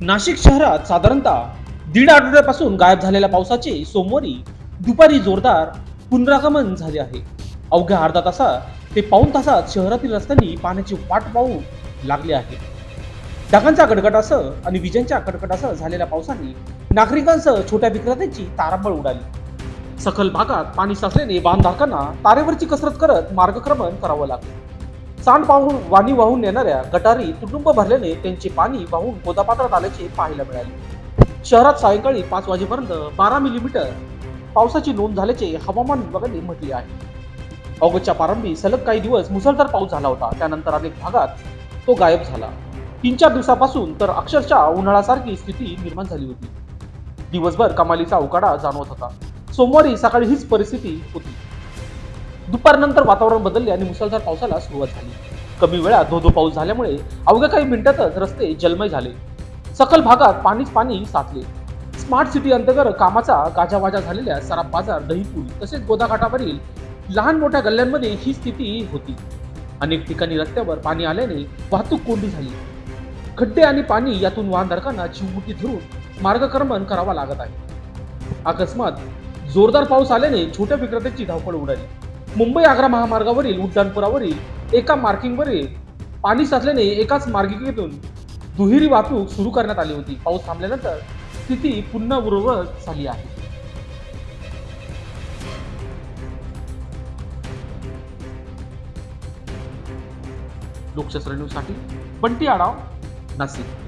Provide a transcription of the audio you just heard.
नाशिक शहरात साधारणतः दीड आठवड्यापासून गायब झालेल्या पावसाचे सोमवारी दुपारी जोरदार पुनरागमन झाले आहे. अवघ्या अर्धा तासात ते पाऊन तासात शहरातील रस्त्यांनी पाण्याची वाट पाहू लागले आहे. ढगांचा गडगडासह आणि विजांच्या कडकडासह झालेल्या पावसाने नागरिकांसह छोट्या विक्रेत्यांची तारांबळ उडाली. सखल भागात पाणी साचल्याने वाहनधारकांना तारेवरची कसरत करत मार्गक्रमण करावं लागलं. सांड पाहून वाणी वाहून नेणाऱ्या गटारी तुडुंब भरल्याने त्यांचे पाणी वाहून गोदापात्रात आल्याचे पाहायला मिळाले. शहरात सायंकाळी पाच वाजेपर्यंत बारा मिलीमीटर पावसाची नोंद झाल्याचे हवामान विभागाने म्हटले आहे. ऑगस्टच्या प्रारंभी सलग काही दिवस मुसळधार पाऊस झाला होता. त्यानंतर अनेक भागात तो गायब झाला. तीन चार दिवसापासून तर अक्षरशः उन्हाळ्यासारखी स्थिती निर्माण झाली होती. दिवसभर कमालीचा उकाडा जाणवत होता. सोमवारी सकाळी हीच परिस्थिती होती. दुपारनंतर वातावरण बदलले आणि मुसळधार पावसाला सुरुवात झाली. कमी वेळात धोधो पाऊस झाल्यामुळे अवघ्या काही मिनिटातच रस्ते जलमय झाले. सकल भागात पाणीच पाणी साचले. स्मार्ट सिटी अंतर्गत कामाचा गाजावाजा झालेल्या सराफ बाजार दहीपूल तसेच गोदाघाटावरील लहान मोठ्या गल्ल्यांमध्ये ही स्थिती होती. अनेक ठिकाणी रस्त्यावर पाणी आल्याने वाहतूक कोंडी झाली. खड्डे आणि पाणी यातून वाहनधारकांना चिवमुठी धरून मार्गक्रमण करावा लागत आहे. अकस्मात जोरदार पाऊस आल्याने छोट्या विक्रेत्यांची धावपळ उडाली. मुंबई आग्रा महामार्गावरील उड्डाणपुरावरील एका मार्किंगवरील पाणी साचल्याने एकाच मार्गिकेतून दुहेरी वाहतूक सुरू करण्यात आली होती. पाऊस थांबल्यानंतर स्थिती पुन्हा पूर्ववत झाली आहे. लोकशास्त्र न्यूजसाठी बंटी आडाव नाशिक.